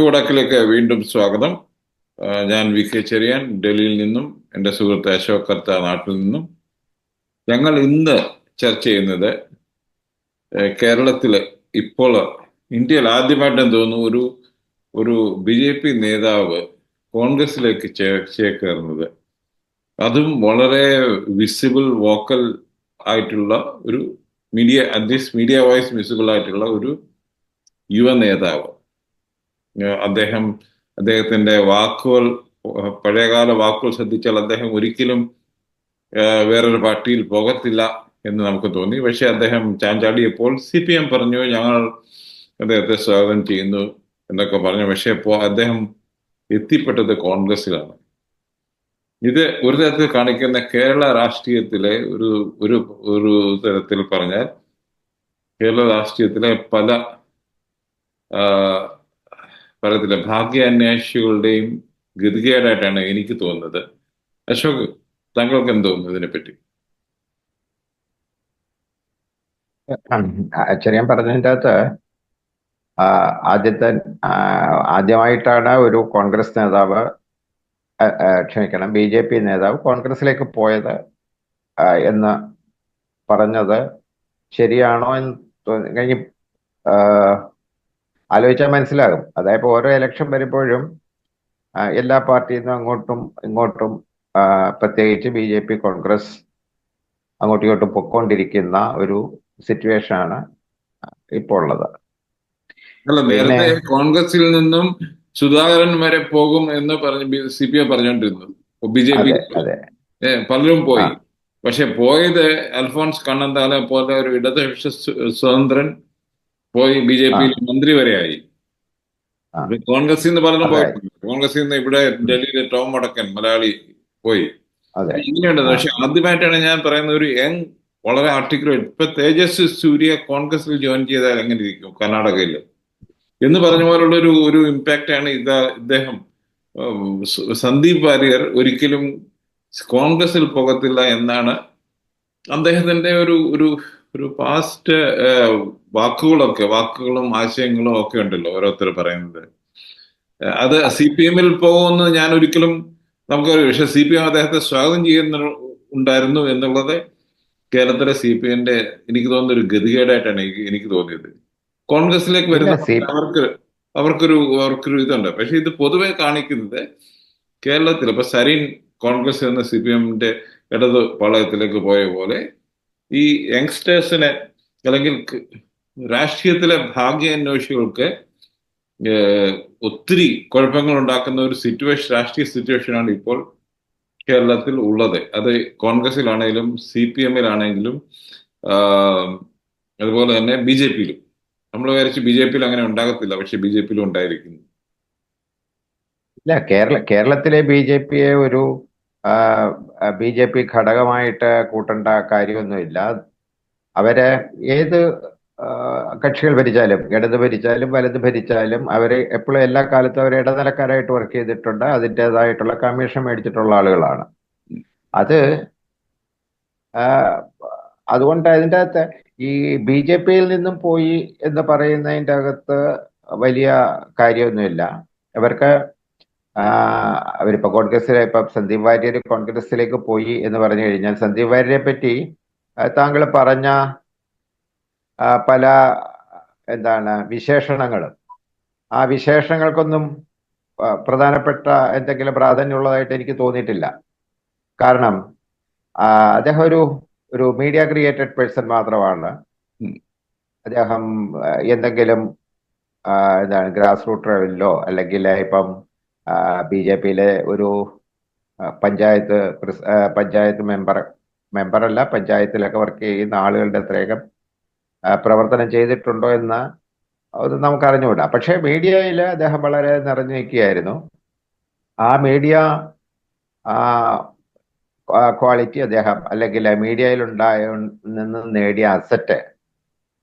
തെക്ക് വടക്കിലേക്ക് വീണ്ടും സ്വാഗതം. ഞാൻ വി കെ ചെറിയാൻ ഡൽഹിയിൽ നിന്നും എന്റെ സുഹൃത്ത് അശോക് കർത്ത നാട്ടിൽ നിന്നും. ഞങ്ങൾ ഇന്ന് ചർച്ച ചെയ്യുന്നത് കേരളത്തിൽ ഇപ്പോൾ ഇന്ത്യയിൽ ആദ്യമായിട്ടെന്ന് തോന്നുന്നു ഒരു ഒരു ബി ജെ പി നേതാവ് കോൺഗ്രസിലേക്ക് ചേക്കേറുന്നത്. അതും വളരെ വിസിബിൾ വോക്കൽ ആയിട്ടുള്ള ഒരു media at least media voice visible ആയിട്ടുള്ള ഒരു യുവ നേതാവ്. അദ്ദേഹം അദ്ദേഹത്തിന്റെ വാക്കുകൾ പഴയകാല വാക്കുകൾ ശ്രദ്ധിച്ചാൽ അദ്ദേഹം ഒരിക്കലും വേറൊരു പാർട്ടിയിൽ പോകത്തില്ല എന്ന് നമുക്ക് തോന്നി. പക്ഷെ അദ്ദേഹം ചാഞ്ചാടിയപ്പോൾ സി പി എം പറഞ്ഞു ഞങ്ങൾ അദ്ദേഹത്തെ സ്വാഗതം ചെയ്യുന്നു എന്നൊക്കെ പറഞ്ഞു. പക്ഷെ ഇപ്പോൾ അദ്ദേഹം എത്തിപ്പെട്ടത് കോൺഗ്രസിലാണ് ഇത് ഒരു തരത്തിൽ കാണിക്കുന്ന കേരള രാഷ്ട്രീയത്തിലെ ഒരു ഒരു ഒരു തരത്തിൽ പറഞ്ഞാൽ കേരള രാഷ്ട്രീയത്തിലെ പല പറയത്തില്ല. ഭാഗ്യാന്വേഷികളുടെയും ഗതികേടായിട്ടാണ് എനിക്ക് തോന്നുന്നത്. അശോക് താങ്കൾക്ക് എന്ത് തോന്നുന്നു ഇതിനെപ്പറ്റി? ഞാൻ പറഞ്ഞതിന്റെ അകത്ത് ആദ്യത്തെ ആദ്യമായിട്ടാണ് ഒരു കോൺഗ്രസ് നേതാവ് ക്ഷമിക്കണം ബി ജെ പി നേതാവ് കോൺഗ്രസിലേക്ക് പോയത് എന്ന് പറഞ്ഞത് ശരിയാണോ എന്ന് തോന്നി കഴിഞ്ഞ് ആലോചിച്ചാൽ മനസ്സിലാകും. അതായത് ഓരോ ഇലക്ഷൻ വരുമ്പോഴും എല്ലാ പാർട്ടിയിൽ നിന്നും അങ്ങോട്ടും ഇങ്ങോട്ടും പ്രത്യേകിച്ച് ബി ജെ പി കോൺഗ്രസ് അങ്ങോട്ടും ഇങ്ങോട്ടും പൊക്കോണ്ടിരിക്കുന്ന ഒരു സിറ്റുവേഷൻ ആണ് ഇപ്പോൾ ഉള്ളത്. അല്ല നേരത്തെ കോൺഗ്രസിൽ നിന്നും സുധാകരൻ വരെ പോകും എന്ന് പറഞ്ഞ് സി പി ഐ പറഞ്ഞോണ്ടിരുന്നു. ബി ജെ പി പലരും പോയി. പക്ഷെ പോയത് അൽഫോൺസ് കണ്ണന്താലെ പോലെ ഒരു ഇടതുപക്ഷ സ്വ- സ്വതന്ത്രൻ പോയി ബി ജെ പിയിൽ മന്ത്രി വരെ ആയി. ആ. ഇത് കോൺഗ്രസിൽ നിന്ന് പലരും പോയിട്ടുണ്ട് കോൺഗ്രസിൽ നിന്ന് ഇവിടെ ഡൽഹിയിലെ ടോം വടക്കൻ മലയാളി പോയി. ഇങ്ങനെയുണ്ട്. പക്ഷെ ആദ്യമായിട്ടാണ് ഞാൻ പറയുന്ന ഒരു യങ് വളരെ ആർട്ടിക്കുലേറ്റ് ഇപ്പൊ തേജസ് സൂര്യ കോൺഗ്രസിൽ ജോയിൻ ചെയ്താൽ എങ്ങനെ ഇരിക്കും കർണാടകയിൽ? എന്ന് പറഞ്ഞ പോലുള്ള ഒരു ഒരു ഇമ്പാക്റ്റ് ആണ് ഇത് ഇദ്ദേഹം സന്ദീപ് വാര്യർ ഒരിക്കലും കോൺഗ്രസിൽ പോകത്തില്ല എന്നാണ് അദ്ദേഹത്തിന്റെ ഒരു ഒരു ഒരു പാസ്റ്റ് വാക്കുകളൊക്കെ വാക്കുകളും ആശയങ്ങളും ഒക്കെ ഉണ്ടല്ലോ ഓരോരുത്തർ പറയുന്നത്. അത് സി പി എമ്മിൽ പോകുമെന്ന് ഞാൻ ഒരിക്കലും നമുക്ക് പക്ഷെ സി പി എം അദ്ദേഹത്തെ സ്വാഗതം ചെയ്യുന്ന ഉണ്ടായിരുന്നു എന്നുള്ളത് കേരളത്തിലെ സി പി എമ്മിന്റെ എനിക്ക് തോന്നുന്ന ഒരു ഗതികേടായിട്ടാണ് എനിക്ക് എനിക്ക് തോന്നിയത്. കോൺഗ്രസിലേക്ക് വരുന്ന അവർക്ക് അവർക്കൊരു അവർക്കൊരു ഇതുണ്ട്. പക്ഷെ ഇത് പൊതുവെ കാണിക്കുന്നത് കേരളത്തിൽ ഇപ്പൊ സരീൻ കോൺഗ്രസ് എന്ന സി പി എമ്മിന്റെ ഇടത് പാളയത്തിലേക്ക് പോയ പോലെ ഈ യങ്സ്റ്റേഴ്സിനെ അല്ലെങ്കിൽ രാഷ്ട്രീയത്തിലെ ഭാഗ്യാന്വേഷികൾക്ക് ഒത്തിരി കുഴപ്പങ്ങൾ ഉണ്ടാക്കുന്ന ഒരു സിറ്റുവേഷൻ രാഷ്ട്രീയ സിറ്റുവേഷനാണ് ഇപ്പോൾ കേരളത്തിൽ ഉള്ളത്. അത് കോൺഗ്രസിലാണെങ്കിലും സി പി എമ്മിലാണെങ്കിലും അതുപോലെ തന്നെ ബി ജെ പിയിലും. നമ്മൾ വിചാരിച്ച് ബി ജെ പിയിൽ അങ്ങനെ ഉണ്ടാകത്തില്ല പക്ഷെ ബി ജെ പിയിലും ഉണ്ടായിരിക്കുന്നു. ഇല്ല കേരള കേരളത്തിലെ ബി ജെ പിയെ ഒരു ബി ജെ പി ഘടകമായിട്ട് കൂട്ടേണ്ട കാര്യമൊന്നുമില്ല. അവരെ ഏത് കക്ഷികൾ ഭരിച്ചാലും ഇടത് ഭരിച്ചാലും വലത് ഭരിച്ചാലും അവർ എപ്പോഴും എല്ലാ കാലത്തും അവർ ഇടനിലക്കാരായിട്ട് വർക്ക് ചെയ്തിട്ടുണ്ട്. അതിന്റെതായിട്ടുള്ള കമ്മീഷൻ മേടിച്ചിട്ടുള്ള ആളുകളാണ്. അത് അതുകൊണ്ട് അതിന്റെ അകത്ത് ഈ ബി ജെ പിയിൽ നിന്നും പോയി എന്ന് പറയുന്നതിന്റെ അകത്ത് വലിയ കാര്യമൊന്നുമില്ല. അവർക്ക് ആ, അവരിപ്പോ കോൺഗ്രസിലെ ഇപ്പൊ സന്ദീപ് വാര്യർ കോൺഗ്രസിലേക്ക് പോയി എന്ന് പറഞ്ഞു കഴിഞ്ഞാൽ സന്ദീപ് വാര്യരെ പറ്റി താങ്കൾ പറഞ്ഞ പല എന്താണ് വിശേഷണങ്ങളും. ആ വിശേഷണങ്ങൾക്കൊന്നും പ്രധാനപ്പെട്ട എന്തെങ്കിലും പ്രാധാന്യമുള്ളതായിട്ട് എനിക്ക് തോന്നിയിട്ടില്ല. കാരണം അദ്ദേഹം ഒരു ഒരു മീഡിയ ക്രിയേറ്റഡ് പേഴ്സൺ മാത്രമാണ്. അദ്ദേഹം എന്തെങ്കിലും എന്താണ് ഗ്രാസ് റൂട്ട് ലെവലിലോ അല്ലെങ്കിൽ ഇപ്പം ബി ജെ പിയിലെ ഒരു പഞ്ചായത്ത് പഞ്ചായത്ത് മെമ്പർ മെമ്പറല്ല പഞ്ചായത്തിലൊക്കെ വർക്ക് ചെയ്യുന്ന ആളുകളുടെ അത്രയും പ്രവർത്തനം ചെയ്തിട്ടുണ്ടോ എന്ന് അത് നമുക്ക് അറിഞ്ഞുകൂടാ പക്ഷേ മീഡിയയിൽ അദ്ദേഹം വളരെ നിറഞ്ഞു നിൽക്കുകയായിരുന്നു. ആ മീഡിയ ക്വാളിറ്റി അദ്ദേഹം അല്ലെങ്കിൽ മീഡിയയിൽ ഉണ്ടായ നിന്ന് നേടിയ അസറ്റ്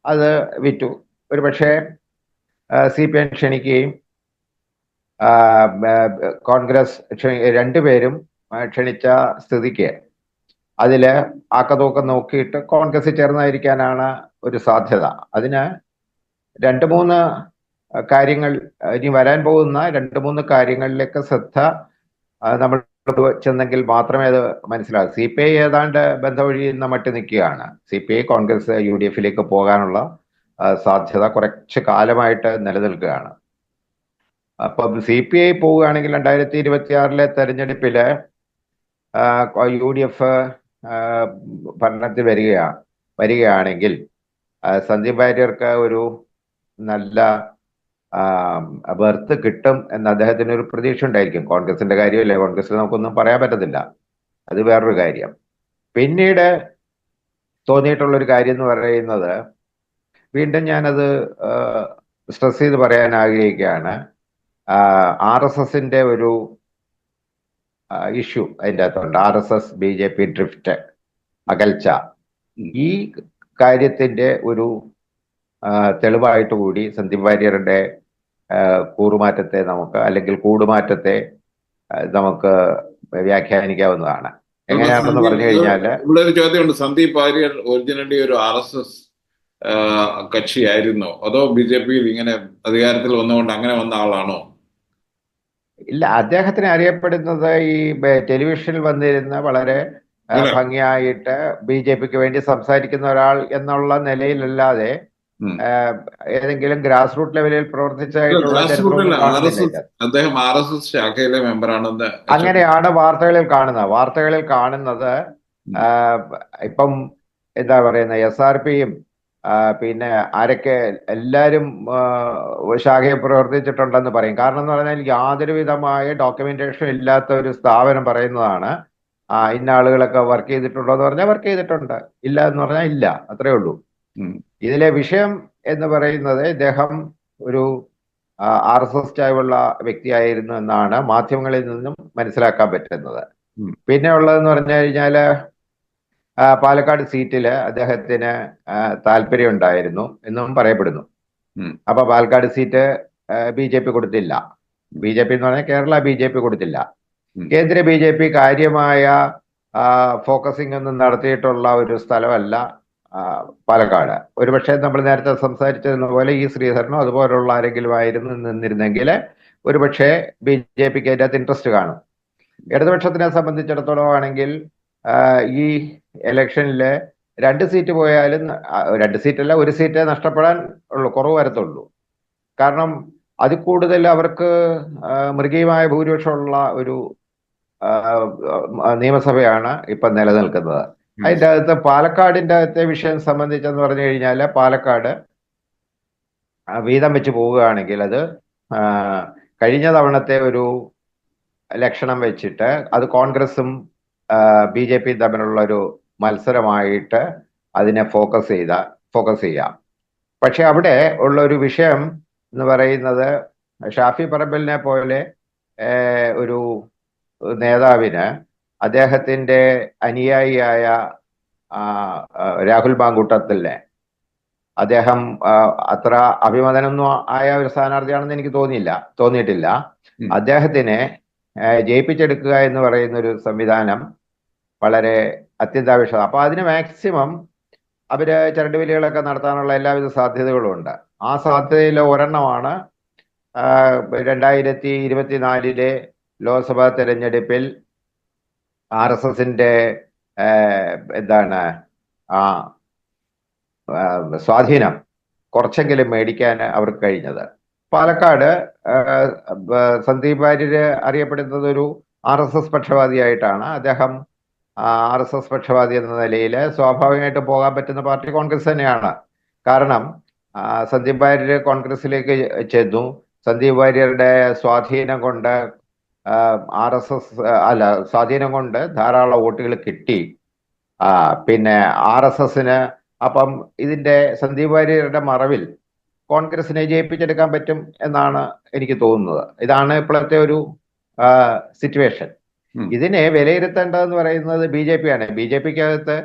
അത് വിറ്റു. ഒരു പക്ഷേ സി പി എം ക്ഷണിക്കുകയും കോൺഗ്രസ് രണ്ടുപേരും ക്ഷണിച്ച സ്ഥിതിക്ക് അതിൽ ആക്കതൂക്കം നോക്കിയിട്ട് കോൺഗ്രസ് ചേർന്നായിരിക്കാനാണ് ഒരു സാധ്യത. അതിന് രണ്ട് മൂന്ന് കാര്യങ്ങൾ ഇനി വരാൻ പോകുന്ന രണ്ട് മൂന്ന് കാര്യങ്ങളിലേക്ക് ശ്രദ്ധ നമ്മൾ ചെന്നെങ്കിൽ മാത്രമേ അത് മനസ്സിലാകൂ. സി പി ഐ ഏതാണ്ട് ബന്ധവഴിയുന്ന മട്ട് നിൽക്കുകയാണ്. C P I Congress U D എഫിലേക്ക് പോകാനുള്ള സാധ്യത കുറച്ച് കാലമായിട്ട് നിലനിൽക്കുകയാണ്. അപ്പം സി പി ഐ പോവുകയാണെങ്കിൽ രണ്ടായിരത്തി ഇരുപത്തി ആറിലെ തെരഞ്ഞെടുപ്പിൽ യു ഡി എഫ് ഭരണത്തിൽ വരികയാ വരികയാണെങ്കിൽ സന്ദീപ് വാര്യർക്ക് ഒരു നല്ല ബർത്ത് കിട്ടും എന്ന് അദ്ദേഹത്തിന് ഒരു പ്രതീക്ഷ ഉണ്ടായിരിക്കും. കോൺഗ്രസിന്റെ കാര്യമല്ലേ? കോൺഗ്രസിൽ നമുക്കൊന്നും പറയാൻ പറ്റത്തില്ല. അത് വേറൊരു കാര്യം. പിന്നീട് തോന്നിയിട്ടുള്ള ഒരു കാര്യം എന്ന് പറയുന്നത് വീണ്ടും ഞാനത് സ്ട്രെസ് ചെയ്ത് പറയാൻ ആഗ്രഹിക്കുകയാണ് ആർ എസ് എസിന്റെ ഒരു ഇഷ്യൂ അതിന്റെ അകത്തുണ്ട് R S S B J P drift അകൽച്ച. ഈ കാര്യത്തിന്റെ ഒരു തെളിവായിട്ട് കൂടി സന്ദീപ് വാര്യരുടെ കൂറുമാറ്റത്തെ നമുക്ക് അല്ലെങ്കിൽ കൂടുമാറ്റത്തെ നമുക്ക് വ്യാഖ്യാനിക്കാവുന്നതാണ്. എങ്ങനെയാണെന്ന് പറഞ്ഞു കഴിഞ്ഞാൽ ഇവിടെ ഒരു ചോദ്യമുണ്ട്. സന്ദീപ് വാര്യർ ഒറിജിനലി ഒരു ആർ എസ് എസ് കക്ഷിയായിരുന്നോ? അതോ ബി ജെ പിയിൽ ഇങ്ങനെ അധികാരത്തിൽ വന്നുകൊണ്ട് അങ്ങനെ വന്ന ആളാണോ? ഇല്ല അദ്ദേഹത്തിന് അറിയപ്പെടുന്നത് ഈ ടെലിവിഷനിൽ വന്നിരുന്ന വളരെ ഭംഗിയായിട്ട് ബി ജെ പിക്ക് വേണ്ടി സംസാരിക്കുന്ന ഒരാൾ എന്നുള്ള നിലയിലല്ലാതെ ഏതെങ്കിലും ഗ്രാസ് റൂട്ട് ലെവലിൽ പ്രവർത്തിച്ചായിട്ടുള്ള. അദ്ദേഹം ആർ എസ് എസ് ശാഖയിലെ മെമ്പറാണെന്ന് അങ്ങനെയാണ് വാർത്തകളിൽ കാണുന്നത്. വാർത്തകളിൽ കാണുന്നത് ഇപ്പം എന്താ പറയുന്ന എസ് ആർ പിയും പിന്നെ ആരൊക്കെ എല്ലാവരും ശാഖയെ പ്രവർത്തിച്ചിട്ടുണ്ടെന്ന് പറയും. കാരണം എന്ന് പറഞ്ഞാൽ യാതൊരു വിധമായ ഡോക്യുമെന്റേഷൻ ഇല്ലാത്ത ഒരു സ്ഥാപനം പറയുന്നതാണ്. ആ ഇന്ന ആളുകളൊക്കെ വർക്ക് ചെയ്തിട്ടുണ്ടോ എന്ന് പറഞ്ഞാൽ വർക്ക് ചെയ്തിട്ടുണ്ട്. ഇല്ല എന്ന് പറഞ്ഞാൽ ഇല്ല. അത്രേ ഉള്ളൂ. ഇതിലെ വിഷയം എന്ന് പറയുന്നത് ഇദ്ദേഹം ഒരു ആർ എസ് എസ് ചായവുള്ള വ്യക്തിയായിരുന്നു എന്നാണ് മാധ്യമങ്ങളിൽ നിന്നും മനസ്സിലാക്കാൻ പറ്റുന്നത്. പിന്നെ ഉള്ളതെന്ന് പറഞ്ഞു കഴിഞ്ഞാൽ ആ, പാലക്കാട് സീറ്റിൽ അദ്ദേഹത്തിന് ആ, താല്പര്യം ഉണ്ടായിരുന്നു എന്നും പറയപ്പെടുന്നു. അപ്പൊ Palakkad seat B J P കൊടുത്തില്ല. ബി ജെ പി എന്ന് പറഞ്ഞാൽ കേരള ബി ജെ പി കൊടുത്തില്ല കേന്ദ്ര ബി ജെ പി കാര്യമായ ഫോക്കസിംഗ് ഒന്നും നടത്തിയിട്ടുള്ള ഒരു സ്ഥലമല്ല പാലക്കാട്. ഒരുപക്ഷെ നമ്മൾ നേരത്തെ സംസാരിച്ചതുപോലെ പോലെ ഈ ശ്രീധരനോ അതുപോലുള്ള ആരെങ്കിലും ആയിരുന്നു നിന്നിരുന്നെങ്കിൽ ഒരുപക്ഷെ ബി ജെ പിക്ക് അതിന്റെ അകത്ത് ഇൻട്രസ്റ്റ് കാണും. ഇടതുപക്ഷത്തിനെ സംബന്ധിച്ചിടത്തോളം ആണെങ്കിൽ ഈ ഇലക്ഷനിലെ രണ്ട് സീറ്റ് പോയാലും രണ്ട് സീറ്റല്ല ഒരു സീറ്റ് നഷ്ടപ്പെടാൻ ഉള്ളു കുറവ് വരത്തുള്ളൂ. കാരണം അതിൽ കൂടുതൽ അവർക്ക് മൃഗീയമായ ഭൂരിപക്ഷമുള്ള ഒരു നിയമസഭയാണ് ഇപ്പം നിലനിൽക്കുന്നത്. അതിന്റെ അകത്ത് പാലക്കാടിന്റെ അകത്തെ വിഷയം സംബന്ധിച്ചെന്ന് പറഞ്ഞു കഴിഞ്ഞാൽ പാലക്കാട് വീതം വെച്ച് പോവുകയാണെങ്കിൽ അത് കഴിഞ്ഞ തവണത്തെ ഒരു ലക്ഷണം വെച്ചിട്ട് അത് കോൺഗ്രസും ബി ജെ പി തമ്മിലുള്ള ഒരു മത്സരമായിട്ട് അതിനെ ഫോക്കസ് ചെയ്ത ഫോക്കസ് ചെയ്യാം. പക്ഷെ അവിടെ ഉള്ള ഒരു വിഷയം എന്ന് പറയുന്നത് ഷാഫി പറമ്പലിനെ പോലെ ഒരു നേതാവിന് അദ്ദേഹത്തിന്റെ അനുയായിയായ രാഹുൽ ബാങ്കൂട്ടത്തിലെ അദ്ദേഹം അത്ര അഭിമതനൊന്നും ആയ ഒരു സ്ഥാനാർത്ഥിയാണെന്ന് എനിക്ക് തോന്നിയില്ല തോന്നിയിട്ടില്ല. അദ്ദേഹത്തിന് ജയിപ്പിച്ചെടുക്കുക എന്ന് പറയുന്ന ഒരു സംവിധാനം വളരെ അത്യന്താപേക്ഷിതം അപ്പോൾ അതിന് മാക്സിമം അവർ ചരടുവലികളൊക്കെ നടത്താനുള്ള എല്ലാവിധ സാധ്യതകളും ഉണ്ട്. ആ സാധ്യതയിലെ ഒരെണ്ണമാണ് രണ്ടായിരത്തി ഇരുപത്തിനാലിലെ ലോക്സഭാ തെരഞ്ഞെടുപ്പിൽ ആർ എസ് എസിന്റെ എന്താണ് ആ, സ്വാധീനം കുറച്ചെങ്കിലും മേടിക്കാൻ അവർക്ക് കഴിഞ്ഞത്. പാലക്കാട് സന്ദീപ് വാര്യര് അറിയപ്പെടുന്നത് ഒരു ആർ എസ് എസ് പക്ഷപാതിയായിട്ടാണ്. അദ്ദേഹം ആർ എസ് എസ് പക്ഷപാതി എന്ന നിലയിൽ സ്വാഭാവികമായിട്ട് പോകാൻ പറ്റുന്ന പാർട്ടി കോൺഗ്രസ് തന്നെയാണ്. കാരണം സന്ദീപ് വാര്യർ കോൺഗ്രസിലേക്ക് ചെന്നു. സന്ദീപ് വാര്യരുടെ സ്വാധീനം കൊണ്ട് ആർ എസ് എസ് അല്ല സ്വാധീനം കൊണ്ട് ധാരാളം വോട്ടുകൾ കിട്ടി. പിന്നെ ആർ എസ് എസിന് അപ്പം ഇതിന്റെ സന്ദീപ് വാര്യരുടെ മറവിൽ കോൺഗ്രസിനെ ജയിപ്പിച്ചെടുക്കാൻ പറ്റും എന്നാണ് എനിക്ക് തോന്നുന്നത്. ഇതാണ് ഇപ്പോഴത്തെ ഒരു സിറ്റുവേഷൻ ഇതിനെ വിലയിരുത്തേണ്ടതെന്ന് പറയുന്നത് ബി ജെ പി ആണ് ബി ജെ പിക്ക് അകത്ത്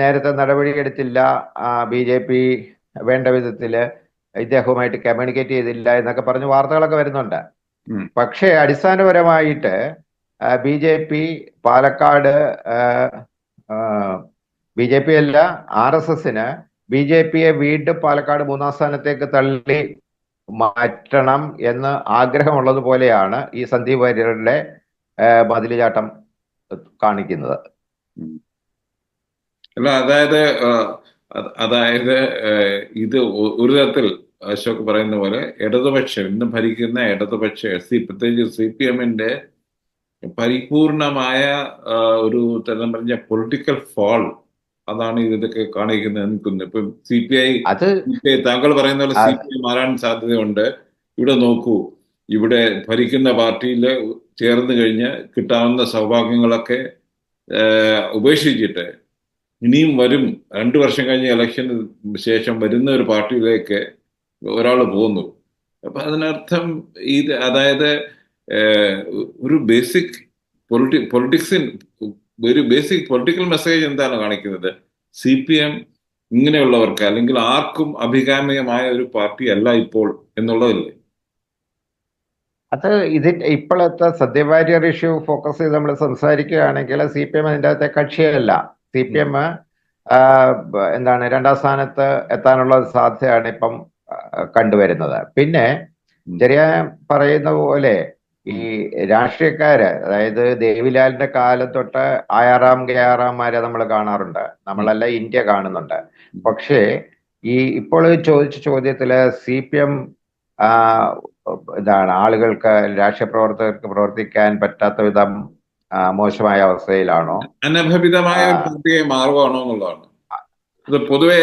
നേരത്തെ നടപടിയെടുത്തില്ല. ബി ജെ പി വേണ്ട വിധത്തിൽ ഇദ്ദേഹവുമായിട്ട് കമ്മ്യൂണിക്കേറ്റ് ചെയ്തില്ല എന്നൊക്കെ പറഞ്ഞ് വാർത്തകളൊക്കെ വരുന്നുണ്ട്. പക്ഷേ അടിസ്ഥാനപരമായിട്ട് B J P Palakkad B J P അല്ല ആർ എസ് എസിന് ബി ജെ പിയെ വീണ്ടും പാലക്കാട് മൂന്നാം സ്ഥാനത്തേക്ക് തള്ളി മാറ്റണം എന്ന് ആഗ്രഹമുള്ളതുപോലെയാണ് ഈ സന്ദീപ് വാര്യരുടെ മതിലുചാട്ടം കാണിക്കുന്നത്. അല്ല അതായത് അതായത് ഇത് ഒരു തരത്തിൽ അശോക് പറയുന്ന പോലെ ഇടതുപക്ഷം ഇന്ന് ഭരിക്കുന്ന ഇടതുപക്ഷ സി പ്രത്യേകിച്ച് സി പി എമ്മിന്റെ പരിപൂർണമായ ഒരു തരം പറഞ്ഞ പൊളിറ്റിക്കൽ ഫാൾ അതാണ് ഇതൊക്കെ കാണിക്കുന്നത് നിൽക്കുന്നത് ഇപ്പം സി പി ഐ അത് താങ്കൾ പറയുന്ന പോലെ സി പി ഐ മാറാൻ സാധ്യതയുണ്ട്. ഇവിടെ നോക്കൂ ഇവിടെ ഭരിക്കുന്ന പാർട്ടിയിൽ ചേർന്ന് കഴിഞ്ഞ് കിട്ടാവുന്ന സൗഭാഗ്യങ്ങളൊക്കെ ഉപേക്ഷിച്ചിട്ട് ഇനിയും വരും. രണ്ടു വർഷം കഴിഞ്ഞ് ഇലക്ഷന് ശേഷം വരുന്ന ഒരു പാർട്ടിയിലേക്ക് ഒരാൾ പോകുന്നു. അപ്പൊ അതിനർത്ഥം ഇത് അതായത് ഒരു ബേസിക് പൊളിറ്റി പൊളിറ്റിക്സിൻ ഒരു ബേസിക് പൊളിറ്റിക്കൽ മെസ്സേജ് എന്താണ് കാണിക്കുന്നത്? സി പി എം ഇങ്ങനെയുള്ളവർക്ക് അല്ലെങ്കിൽ ആർക്കും അഭികാമ്യമായ ഒരു പാർട്ടി അല്ല ഇപ്പോൾ എന്നുള്ളതല്ലേ? അത് ഇതി ഇപ്പോഴത്തെ സത്യവാര്യർ ഇഷ്യൂ ഫോക്കസ് ചെയ്ത് നമ്മൾ സംസാരിക്കുകയാണെങ്കിൽ സി പി എം അതിന്റെ അകത്തെ കക്ഷിയല്ല. സി പി എം എന്താണ് രണ്ടാം സ്ഥാനത്ത് എത്താനുള്ള സാധ്യതയാണ് ഇപ്പം കണ്ടുവരുന്നത്. പിന്നെ ചെറിയ പറയുന്ന പോലെ ഈ രാഷ്ട്രീയക്കാര് അതായത് ദേവിലാലിന്റെ കാലം തൊട്ട് ആയാറാം ഗയാറാമാരെ നമ്മൾ കാണാറുണ്ട്. നമ്മളല്ല ഇന്ത്യ കാണുന്നുണ്ട്. പക്ഷേ ഈ ഇപ്പോൾ ചോദിച്ച ചോദ്യത്തിൽ സി പി എം ഇതാണ് ആളുകൾക്ക് രാഷ്ട്രീയ പ്രവർത്തകർക്ക് പ്രവർത്തിക്കാൻ പറ്റാത്ത വിധം മോശമായ അവസ്ഥയിലാണോ? അനഭിതമായ. പാർട്ടിയെ മാറുകയാണോ എന്നുള്ളതാണ്. പൊതുവെ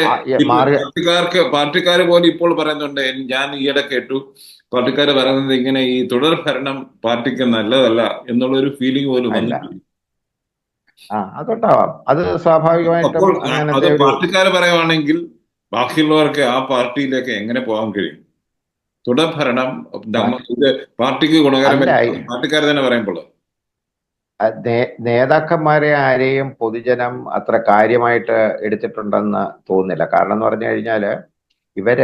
പാർട്ടിക്കാർക്ക് പാർട്ടിക്കാർ പോലും ഇപ്പോൾ പറയുന്നുണ്ട് ഞാൻ ഈയിടെ കേട്ടു പാർട്ടിക്കാർ പറയുന്നത് ഇങ്ങനെ ഈ തുടർ ഭരണം പാർട്ടിക്ക് നല്ലതല്ല എന്നുള്ള ഒരു ഫീലിംഗ് പോലും ആ അതുണ്ടാവാം. അത് സ്വാഭാവികമായിട്ടും അത് പാർട്ടിക്കാർ പറയുവാണെങ്കിൽ ബാക്കിയുള്ളവർക്ക് ആ പാർട്ടിയിലേക്ക് എങ്ങനെ പോകാൻ കഴിയും? തുടർ ഭരണം നമ്മ- പാർട്ടിക്ക് പാർട്ടിക്കാർ തന്നെ പറയുമ്പോൾ നേതാക്കന്മാരെ ആരെയും പൊതുജനം അത്ര കാര്യമായിട്ട് എടുത്തിട്ടുണ്ടെന്ന് തോന്നുന്നില്ല. കാരണം എന്ന് പറഞ്ഞു കഴിഞ്ഞാൽ ഇവർ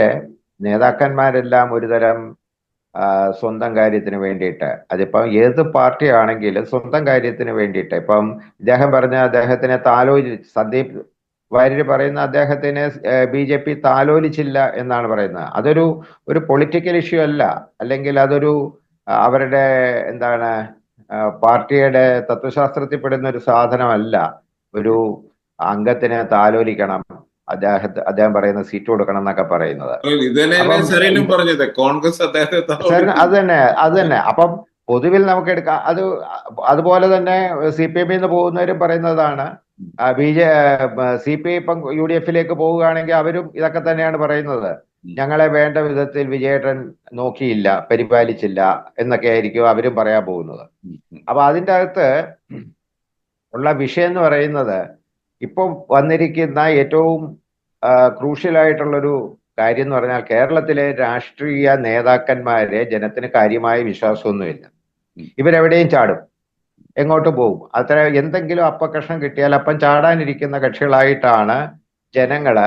നേതാക്കന്മാരെല്ലാം ഒരുതരം സ്വന്തം കാര്യത്തിന് വേണ്ടിയിട്ട്. അതിപ്പം ഏത് പാർട്ടി ആണെങ്കിലും സ്വന്തം കാര്യത്തിന് വേണ്ടിയിട്ട്. ഇപ്പം ഇദ്ദേഹം പറഞ്ഞ അദ്ദേഹത്തിനെ താലോലി സന്ദീപ് വാര്യർ പറയുന്ന അദ്ദേഹത്തിന് ബി ജെ പി താലോലിച്ചില്ല എന്നാണ് പറയുന്നത്. അതൊരു ഒരു പൊളിറ്റിക്കൽ ഇഷ്യൂ അല്ല. അല്ലെങ്കിൽ അതൊരു അവരുടെ എന്താണ് പാർട്ടിയുടെ തത്വശാസ്ത്രത്തിൽ പെടുന്ന ഒരു സാധനമല്ല. ഒരു അംഗത്തിനെ താലോലിക്കണം. അദ്ദേഹത്തെ അദ്ദേഹം പറയുന്ന സീറ്റ് കൊടുക്കണം എന്നൊക്കെ പറയുന്നത്. പറഞ്ഞത്? കോൺഗ്രസ് അത് തന്നെ അത് തന്നെ. അപ്പം പൊതുവിൽ നമുക്ക് എടുക്കാം. അത് അതുപോലെ തന്നെ സി പി എമ്മിൽ നിന്ന് പോകുന്നവരും പറയുന്നതാണ്. B J C P I ഇപ്പം യു ഡി എഫിലേക്ക് പോവുകയാണെങ്കിൽ അവരും ഇതൊക്കെ തന്നെയാണ് പറയുന്നത്. ഞങ്ങളെ വേണ്ട വിധത്തിൽ വിജയേട്ടൻ നോക്കിയില്ല പരിപാലിച്ചില്ല എന്നൊക്കെ ആയിരിക്കും അവരും പറയാൻ പോകുന്നത്. അപ്പൊ അതിന്റെ അകത്ത് ഉള്ള വിഷയം എന്ന് പറയുന്നത് ഇപ്പം വന്നിരിക്കുന്ന ഏറ്റവും ക്രൂഷ്യലായിട്ടുള്ളൊരു കാര്യം എന്ന് പറഞ്ഞാൽ കേരളത്തിലെ രാഷ്ട്രീയ നേതാക്കന്മാരെ ജനത്തിന് കാര്യമായ വിശ്വാസമൊന്നുമില്ല. ഇവരെവിടെയും ചാടും. എങ്ങോട്ട് പോകും അത്ര എന്തെങ്കിലും അപ്പകഷ്ണം കിട്ടിയാൽ അപ്പം ചാടാനിരിക്കുന്ന കക്ഷികളായിട്ടാണ് ജനങ്ങൾ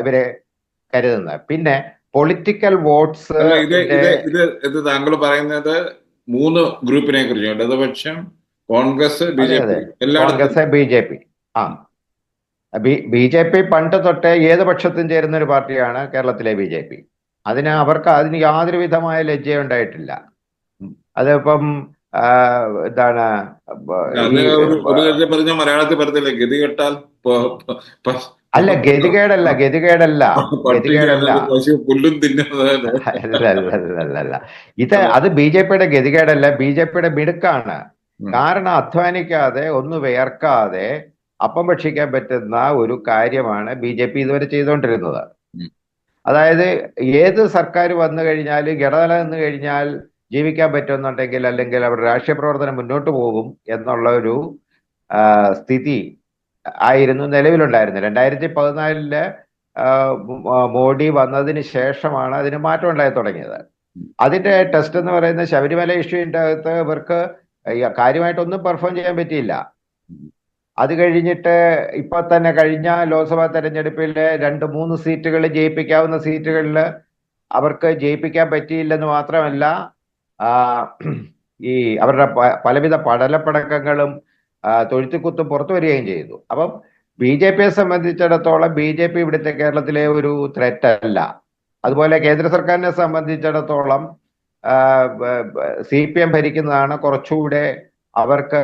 ഇവരെ കരുതുന്നത്. പിന്നെ പൊളിറ്റിക്കൽ വോട്ട്സ് ഇത് ഇത് ഇത് താങ്കൾ പറയുന്നത് മൂന്ന് ഗ്രൂപ്പിനെ കുറിച്ച് ഇടതുപക്ഷം Congress B J P. Congress B J P. ആ. ബി ബി ജെ പി പണ്ട് തൊട്ടേ ഏത് പക്ഷത്തും ചേരുന്ന ഒരു പാർട്ടിയാണ് കേരളത്തിലെ ബി ജെ പി. അതിന് അവർക്ക് അതിന് യാതൊരു വിധമായ ലജ്ജയുണ്ടായിട്ടില്ല അതിപ്പം ആ, എന്താണ് പറഞ്ഞ മലയാളത്തിൽ പറഞ്ഞില്ലേ? അല്ല ഗതികേടല്ല ഗതികേടല്ല ഗതികേടല്ല. പുല്ലും അല്ല ഇത് അത് ബി ജെ പിയുടെ ഗതികേടല്ല ബി ജെ പിയുടെ മിടുക്കാണ്. കാരണം അധ്വാനിക്കാതെ ഒന്ന് വിയർക്കാതെ അപ്പം ഭക്ഷിക്കാൻ പറ്റുന്ന ഒരു കാര്യമാണ് ബി ജെ പി ഇതുവരെ ചെയ്തുകൊണ്ടിരുന്നത്. അതായത് ഏത് സർക്കാർ വന്നു കഴിഞ്ഞാൽ ഘടന നിന്ന് കഴിഞ്ഞാൽ ജീവിക്കാൻ പറ്റുന്നുണ്ടെങ്കിൽ അല്ലെങ്കിൽ അവരുടെ രാഷ്ട്രീയ പ്രവർത്തനം മുന്നോട്ട് പോകും എന്നുള്ള ഒരു സ്ഥിതി ആയിരുന്നു നിലവിലുണ്ടായിരുന്നത്. രണ്ടായിരത്തി പതിനാലിൽ മോഡി വന്നതിന് ശേഷമാണ് അതിന് മാറ്റം ഉണ്ടായി തുടങ്ങിയത് അതിന്റെ ടെസ്റ്റ് എന്ന് പറയുന്ന ശബരിമല ഇഷ്യൂവിന്റെ അകത്ത് ഇവർക്ക് കാര്യമായിട്ടൊന്നും പെർഫോം ചെയ്യാൻ പറ്റിയില്ല. അത് കഴിഞ്ഞിട്ട് ഇപ്പൊ തന്നെ കഴിഞ്ഞ ലോക്സഭാ തെരഞ്ഞെടുപ്പിൽ രണ്ട് മൂന്ന് സീറ്റുകൾ ജയിപ്പിക്കാവുന്ന സീറ്റുകളിൽ അവർക്ക് ജയിപ്പിക്കാൻ പറ്റിയില്ലെന്ന് മാത്രമല്ല ഈ അവരുടെ പലവിധ പടലപ്പടക്കങ്ങളും തൊഴുത്തിക്കുത്തും പുറത്തു വരികയും ചെയ്തു. അപ്പം ബി ജെ പിയെ സംബന്ധിച്ചിടത്തോളം ബി ജെ പി ഇവിടുത്തെ കേരളത്തിലെ ഒരു ത്രെറ്റ് അല്ല. അതുപോലെ കേന്ദ്ര സർക്കാരിനെ സംബന്ധിച്ചിടത്തോളം സി പി എം ഭരിക്കുന്നതാണ് കുറച്ചുകൂടെ അവർക്ക്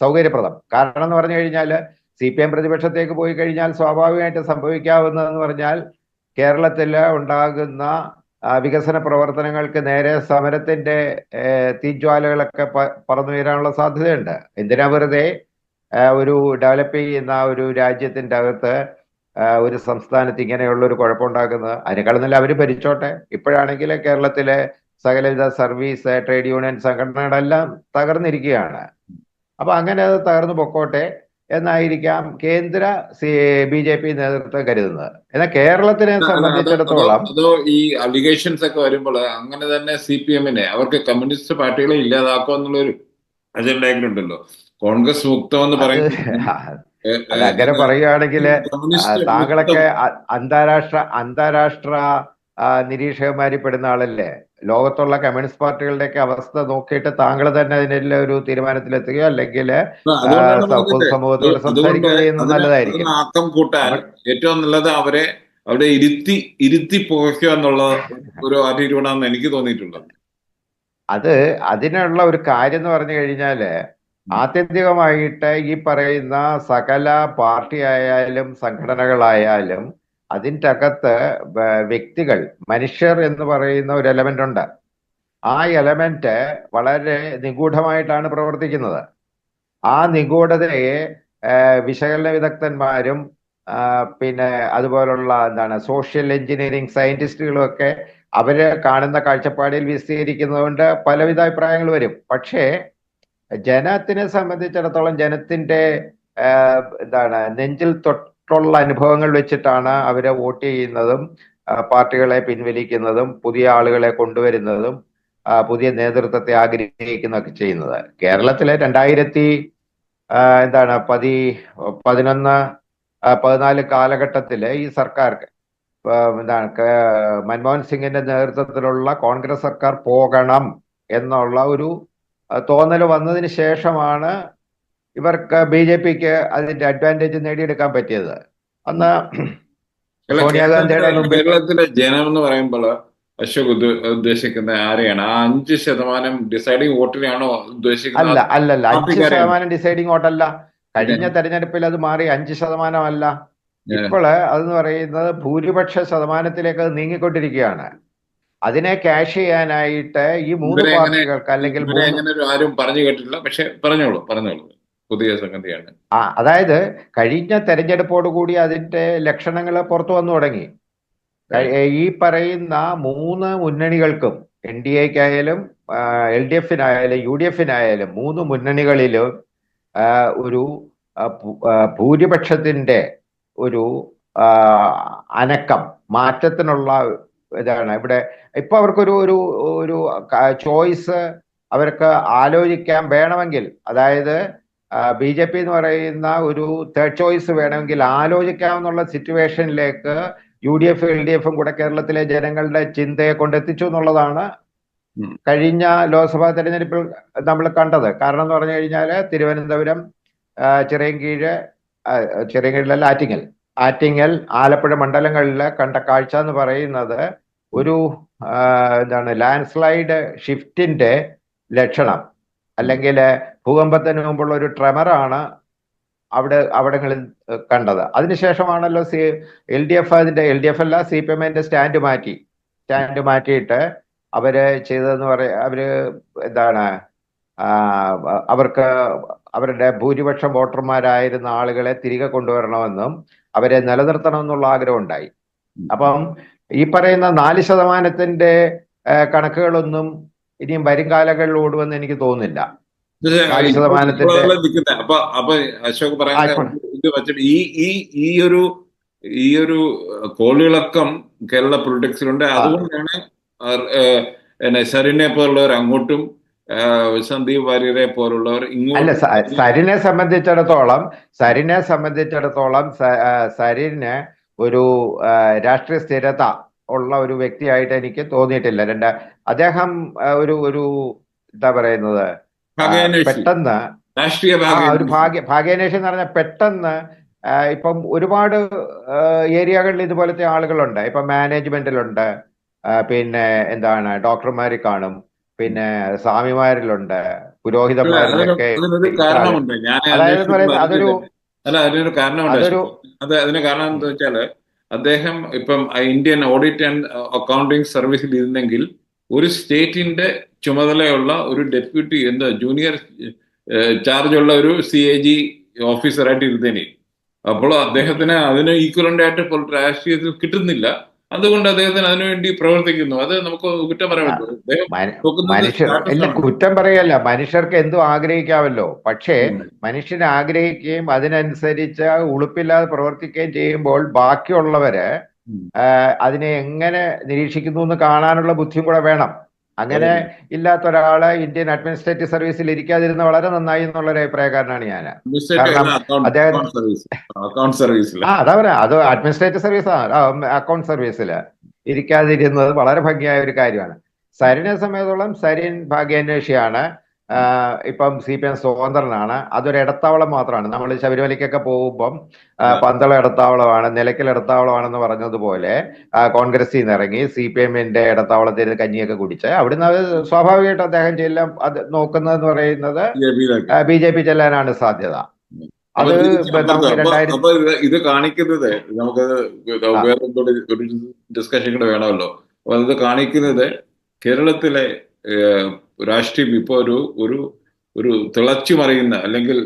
സൗകര്യപ്രദം. കാരണം എന്ന് പറഞ്ഞു കഴിഞ്ഞാൽ സി പി എം പ്രതിപക്ഷത്തേക്ക് പോയി കഴിഞ്ഞാൽ സ്വാഭാവികമായിട്ട് സംഭവിക്കാവുന്നതെന്ന് പറഞ്ഞാൽ കേരളത്തിൽ ഉണ്ടാകുന്ന വികസന പ്രവർത്തനങ്ങൾക്ക് നേരെ സമരത്തിന്റെ തീജ്വാലകളൊക്കെ പറന്നു വരാനുള്ള സാധ്യതയുണ്ട്. എന്തിനാ വെറുതെ ഒരു ഡെവലപ്പ് ചെയ്യുന്ന ഒരു രാജ്യത്തിന്റെ അകത്ത് ഒരു സംസ്ഥാനത്ത് ഇങ്ങനെയുള്ള ഒരു കുഴപ്പമുണ്ടാക്കുന്നത്? അതിനേക്കാളും നല്ല അവർ ഭരിച്ചോട്ടെ. ഇപ്പോഴാണെങ്കിൽ കേരളത്തിലെ സകലവിധ സർവീസ് ട്രേഡ് യൂണിയൻ സംഘടനകളെല്ലാം തകർന്നിരിക്കുകയാണ്. അപ്പൊ അങ്ങനെ അത് തകർന്നു പൊക്കോട്ടെ എന്നായിരിക്കാം കേന്ദ്ര ബി ജെ പി നേതൃത്വം കരുതുന്നത്. എന്നാൽ കേരളത്തിനെ സംബന്ധിച്ചിടത്തോളം ഈ അലിഗേഷൻസ് ഒക്കെ വരുമ്പോൾ അങ്ങനെ തന്നെ സി പി എമ്മിനെ അവർക്ക് കമ്മ്യൂണിസ്റ്റ് പാർട്ടികളെ ഇല്ലാതാക്കുക എന്നുള്ളൊരു ഉണ്ടല്ലോ. കോൺഗ്രസ് മുക്തമെന്ന് പറയുന്നത് അങ്ങനെ പറയുകയാണെങ്കിൽ താങ്കളൊക്കെ അന്താരാഷ്ട്ര അന്താരാഷ്ട്ര നിരീക്ഷകന്മാരിൽ പെടുന്ന ആളല്ലേ? ലോകത്തുള്ള കമ്മ്യൂണിസ്റ്റ് പാർട്ടികളുടെയൊക്കെ അവസ്ഥ നോക്കിയിട്ട് താങ്കൾ തന്നെ അതിനെല്ലാം ഒരു തീരുമാനത്തിലെത്തുകയോ അല്ലെങ്കിൽ സമൂഹത്തോട് സംസാരിക്കുകയോ ചെയ്യുന്നത് നല്ലതായിരിക്കും. ആക്കം കൂട്ടാൻ ഏറ്റവും നല്ലത് അവരെ അവിടെ ഇരുത്തി ഇരുത്തി പുകയ്ക്കുക എന്നുള്ള ഒരു ആറ്റിറ്റ്യൂഡാണെന്ന് എനിക്ക് തോന്നിയിട്ടുള്ളത്. അത് അതിനുള്ള ഒരു കാര്യം എന്ന് പറഞ്ഞു കഴിഞ്ഞാൽ ആത്യന്തികമായിട്ട് ഈ പറയുന്ന സകല പാർട്ടി ആയാലും സംഘടനകളായാലും അതിന്റെ അകത്ത് വ്യക്തികൾ മനുഷ്യർ എന്ന് പറയുന്ന ഒരു എലമെന്റ് ഉണ്ട്. ആ എലമെന്റ് വളരെ നിഗൂഢമായിട്ടാണ് പ്രവർത്തിക്കുന്നത്. ആ നിഗൂഢതയെ വിശകലന വിദഗ്ധന്മാരും പിന്നെ അതുപോലുള്ള എന്താണ് സോഷ്യൽ എഞ്ചിനീയറിംഗ് സയന്റിസ്റ്റുകളും ഒക്കെ അവർ കാണുന്ന കാഴ്ചപ്പാടിൽ വിശദീകരിക്കുന്നതുകൊണ്ട് പലവിധ അഭിപ്രായങ്ങൾ വരും. പക്ഷേ ജനത്തിനെ സംബന്ധിച്ചിടത്തോളം ജനത്തിന്റെ എന്താണ് നെഞ്ചിൽ തൊട്ടുള്ള അനുഭവങ്ങൾ വെച്ചിട്ടാണ് അവരെ വോട്ട് ചെയ്യുന്നതും പാർട്ടികളെ പിൻവലിക്കുന്നതും പുതിയ ആളുകളെ കൊണ്ടുവരുന്നതും പുതിയ നേതൃത്വത്തെ ആഗ്രഹിക്കുന്നതൊക്കെ ചെയ്യുന്നത്. കേരളത്തിലെ രണ്ടായിരത്തി എന്താണ് പതി പതിനൊന്ന് പതിനാല് കാലഘട്ടത്തിൽ ഈ സർക്കാർ എന്താണ് മൻമോഹൻ സിംഗിന്റെ നേതൃത്വത്തിലുള്ള കോൺഗ്രസ് സർക്കാർ പോകണം എന്നുള്ള ഒരു തോന്നൽ വന്നതിന് ശേഷമാണ് ഇവർക്ക് ബി ജെ പിക്ക് അതിന്റെ അഡ്വാന്റേജ് നേടിയെടുക്കാൻ പറ്റിയത്. അന്ന് സോണിയാഗാന്ധിയുടെ കേരളത്തിലെ ജനം എന്ന് പറയുമ്പോൾ അശോക് ഉദ്ദേശിക്കുന്ന ആരെയാണ്? ആ അഞ്ച് ശതമാനം ഡിസൈഡിങ് വോട്ടിനെയാണോ ഉദ്ദേശിക്കുന്നത്? അല്ല അല്ല അല്ലല്ല. അഞ്ച്. ശതമാനം ഡിസൈഡിങ് വോട്ടല്ല. കഴിഞ്ഞ തെരഞ്ഞെടുപ്പിൽ അത് മാറി. അഞ്ച് ശതമാനമല്ല. അല്ല ഇപ്പോൾ അതെന്ന് പറയുന്നത് ഭൂരിപക്ഷ ശതമാനത്തിലേക്ക് അത് നീങ്ങിക്കൊണ്ടിരിക്കുകയാണ്. അതിനെ ക്യാഷ് ചെയ്യാനായിട്ട് ഈ മൂന്ന് പാർട്ടികൾക്ക് അല്ലെങ്കിൽ ആരും പറഞ്ഞു കേട്ടിട്ടില്ല. പക്ഷെ പറഞ്ഞോളൂ പറഞ്ഞോളൂ. പുതിയ സംഗതിയാണ്. ആ അതായത് കഴിഞ്ഞ തെരഞ്ഞെടുപ്പോടുകൂടി അതിന്റെ ലക്ഷണങ്ങൾ പുറത്തു വന്നു തുടങ്ങി. ഈ പറയുന്ന മൂന്ന് മുന്നണികൾക്കും എൻ ഡി എക്കായാലും എൽ ഡി എഫിനായാലും യു ഡി എഫിനായാലും മൂന്ന് മുന്നണികളിലും ഒരു ഭൂരിപക്ഷത്തിന്റെ ഒരു അനക്കം മാറ്റത്തിനുള്ള ഇതാണ്. ഇവിടെ ഇപ്പൊ അവർക്കൊരു ഒരു ഒരു ചോയ്സ് അവർക്ക് ആലോചിക്കാൻ വേണമെങ്കിൽ അതായത് ബി ജെ പി എന്ന് പറയുന്ന ഒരു തേർഡ് ചോയ്സ് വേണമെങ്കിൽ ആലോചിക്കാവുന്ന സിറ്റുവേഷനിലേക്ക് U D F L D എഫും കൂടെ കേരളത്തിലെ ജനങ്ങളുടെ ചിന്തയെ കൊണ്ടെത്തിച്ചു എന്നുള്ളതാണ് കഴിഞ്ഞ ലോക്സഭാ തെരഞ്ഞെടുപ്പിൽ നമ്മൾ കണ്ടത്. കാരണം എന്ന് പറഞ്ഞു കഴിഞ്ഞാൽ തിരുവനന്തപുരം ചിറയൻകീഴ് ചിറയൻകീഴിലല്ല ആറ്റിങ്ങൽ. ആറ്റിങ്ങൽ ആലപ്പുഴ മണ്ഡലങ്ങളിൽ കണ്ട കാഴ്ച എന്ന് പറയുന്നത് ഒരു എന്താണ് ലാൻഡ് സ്ലൈഡ് ഷിഫ്റ്റിന്റെ ലക്ഷണം. അല്ലെങ്കിൽ ഭൂകമ്പത്തിന് മുമ്പുള്ള ഒരു ട്രെമറാണ് അവിടെ അവിടങ്ങളിൽ കണ്ടത്. അതിനുശേഷമാണല്ലോ സി എൽ ഡി എഫ് അതിന്റെ എൽ ഡി എഫ് അല്ല സി പി എമ്മിന്റെ സ്റ്റാൻഡ് മാറ്റി. സ്റ്റാൻഡ് മാറ്റിയിട്ട് അവർ ചെയ്തതെന്ന് പറയ അവർ എന്താണ് അവർക്ക് അവരുടെ ഭൂരിപക്ഷം വോട്ടർമാരായിരുന്ന ആളുകളെ തിരികെ കൊണ്ടുവരണമെന്നും അവരെ നിലനിർത്തണമെന്നുള്ള ആഗ്രഹം ഉണ്ടായി. അപ്പം ഈ പറയുന്ന നാല് ശതമാനത്തിന്റെ കണക്കുകളൊന്നും ഇനിയും വരും കാലങ്ങളിൽ ഓടുമെന്ന് എനിക്ക് തോന്നുന്നില്ല. നിൽക്കുന്നത് അപ്പൊ അപ്പൊ അശോക് പറയാൻ ഇത് വെച്ചിട്ട് ഈ ഈ ഈ ഒരു ഈ ഒരു കോളിളക്കം കേരള പൊളിറ്റിക്സിലുണ്ട്. അതുകൊണ്ടാണ് പിന്നെ സരിനെ പോലുള്ളവർ അങ്ങോട്ടും സന്ദീപ് വാര്യരെ പോലുള്ളവർ അല്ല സരിനെ സംബന്ധിച്ചിടത്തോളം സരിനെ സംബന്ധിച്ചിടത്തോളം സരിന് ഒരു രാഷ്ട്രീയ സ്ഥിരത ഉള്ള ഒരു വ്യക്തിയായിട്ട് എനിക്ക് തോന്നിയിട്ടില്ല. രണ്ട് അദ്ദേഹം ഒരു ഒരു എന്താ പറയുന്നത്? പെട്ടെന്ന് രാഷ്ട്രീയ ഒരു ഭാഗ്യ ഭാഗ്യാന്വേഷി എന്ന് പറഞ്ഞാൽ പെട്ടെന്ന് ഇപ്പം ഒരുപാട് ഏരിയകളിൽ ഇതുപോലത്തെ ആളുകളുണ്ട്. ഇപ്പം മാനേജ്മെന്റിലുണ്ട്. പിന്നെ എന്താണ് ഡോക്ടർമാരെ കാണും. പിന്നെ സ്വാമിമാരിലുണ്ട്. പുരോഹിതന്മാരിലൊക്കെ അതായത് അതൊരു അല്ല അതിനൊരു കാരണമുണ്ട്. അത് അതിന് കാരണം എന്താ വെച്ചാൽ അദ്ദേഹം ഇപ്പം ഇന്ത്യൻ ഓഡിറ്റ് ആൻഡ് അക്കൗണ്ടിങ് സർവീസിൽ ഇരുന്നെങ്കിൽ ഒരു സ്റ്റേറ്റിന്റെ ചുമതലയുള്ള ഒരു ഡെപ്യൂട്ടി എന്താ ജൂനിയർ ചാർജ് ഉള്ള ഒരു സി എ ജി ഓഫീസറായിട്ട് ഇരുന്നേനെ. അപ്പോൾ അദ്ദേഹത്തിന് അതിന് ഈക്വലന്റ് ആയിട്ട് ഇപ്പോൾ രാഷ്ട്രീയത്തിൽ കിട്ടുന്നില്ല. അതുകൊണ്ട് അദ്ദേഹത്തിന് അതിനുവേണ്ടി പ്രവർത്തിക്കുന്നു. അത് നമുക്ക് കുറ്റം പറയാൻ കുറ്റം പറയല്ല. മനുഷ്യർക്ക് എന്തും ആഗ്രഹിക്കാമല്ലോ. പക്ഷേ മനുഷ്യനെ മനുഷ്യൻ ആഗ്രഹിക്കുകയും അതിനനുസരിച്ച് ഉളുപ്പില്ലാതെ പ്രവർത്തിക്കുകയും ചെയ്യുമ്പോൾ ബാക്കിയുള്ളവര് അതിനെ എങ്ങനെ നിരീക്ഷിക്കുന്നു എന്ന് കാണാനുള്ള ബുദ്ധിയും കൂടെ വേണം. അങ്ങനെ ഇല്ലാത്ത ഒരാൾ ഇന്ത്യൻ അഡ്മിനിസ്ട്രേറ്റീവ് സർവീസിൽ ഇരിക്കാതിരുന്ന വളരെ നന്നായി എന്നുള്ള ഒരു അഭിപ്രായക്കാരനാണ് ഞാൻ. അദ്ദേഹം ആ അതാ പറയാ അത് അഡ്മിനിസ്ട്രേറ്റീവ് സർവീസ് അക്കൗണ്ട് സർവീസിൽ ഇരിക്കാതിരുന്നത് വളരെ ഭംഗിയായ ഒരു കാര്യമാണ്. സരിനെ സമയത്തോളം സരിൻ ഭാഗ്യാന്വേഷിയാണ്. ഇപ്പം സി പി എം സ്വതന്ത്രനാണ്. അതൊരു ഇടത്താവളം മാത്രമാണ്. നമ്മൾ ശബരിമലയ്ക്കൊക്കെ പോകുമ്പം പന്തളം ഇടത്താവളമാണ് നിലയ്ക്കൽ ഇടത്താവളമാണെന്ന് പറഞ്ഞതുപോലെ കോൺഗ്രസിൽ നിന്ന് ഇറങ്ങി സി പി എമ്മിന്റെ ഇടത്താവളത്തിൽ കഞ്ഞിയൊക്കെ കുടിച്ച് അവിടുന്ന് അത് സ്വാഭാവികമായിട്ട് അദ്ദേഹം ചെല്ലാം അത് നോക്കുന്നതെന്ന് പറയുന്നത് ബി ജെ പി ചെല്ലാനാണ് സാധ്യത. അത് ഇത് കാണിക്കുന്നത് നമുക്ക് ഒരു ഡിസ്കഷൻ കൂടെ വേണമല്ലോ. അപ്പൊ ഇത് കാണിക്കുന്നത് കേരളത്തിലെ രാഷ്ട്രീയം ഇപ്പോൾ ഒരു ഒരു ഒരു തിളച്ചു മറിയുന്ന അല്ലെങ്കിൽ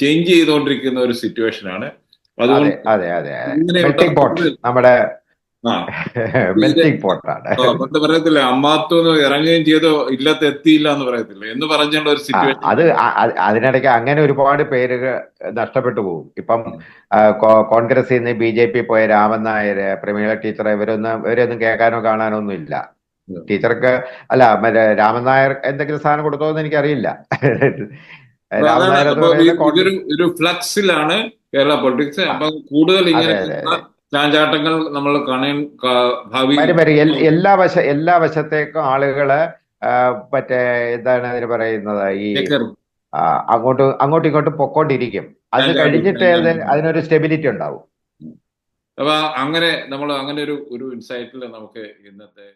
ചേഞ്ച് ചെയ്തുകൊണ്ടിരിക്കുന്ന ഒരു സിറ്റുവേഷൻ ആണ്. അതെ അതുകൊണ്ട് നമ്മുടെ പണ്ട് പറയത്തില്ല അമ്മാത്തുനിന്ന് ഇറങ്ങുകയും ചെയ്തോ ഇല്ലാത്ത എത്തിയില്ല എന്ന് പറയത്തില്ല? എന്ന് പറഞ്ഞുള്ള ഒരു സിറ്റുവേഷൻ അത് അതിനിടയ്ക്ക് അങ്ങനെ ഒരുപാട് പേര് നഷ്ടപ്പെട്ടു പോകും. ഇപ്പം കോൺഗ്രസ് കോൺഗ്രസിൽ നിന്ന് ബി ജെ പി പോയ രാമൻ നായര് പ്രമീള ടീച്ചർ ഇവരൊന്നും ഇവരൊന്നും കേൾക്കാനോ കാണാനോ ഒന്നും ഇല്ല. ടീച്ചർക്ക് അല്ല മറ്റേ രാമൻ നായർ എന്തെങ്കിലും സ്ഥാനം കൊടുത്തോ എന്ന് എനിക്കറിയില്ല ഒരു ഫ്ലക്സിലാണ് കേരള പൊളിറ്റിക്സ്. അപ്പൊ കൂടുതൽ ഇങ്ങനെ ചാഞ്ചാട്ടങ്ങൾ നമ്മൾ കാണാൻ ഭാവി എല്ലാ വശ എല്ലാ വശത്തേക്കും ആളുകൾ മറ്റേ എന്താണ് അതിന് പറയുന്നത് ഈ അങ്ങോട്ട് അങ്ങോട്ടും ഇങ്ങോട്ടും പൊക്കോണ്ടിരിക്കും. അത് കഴിഞ്ഞിട്ട്. അതിനൊരു സ്റ്റെബിലിറ്റി ഉണ്ടാവും. അപ്പൊ അങ്ങനെ നമ്മൾ അങ്ങനെ ഒരു ഒരു ഇൻസൈറ്റിൽ നമുക്ക് ഇന്നത്തെ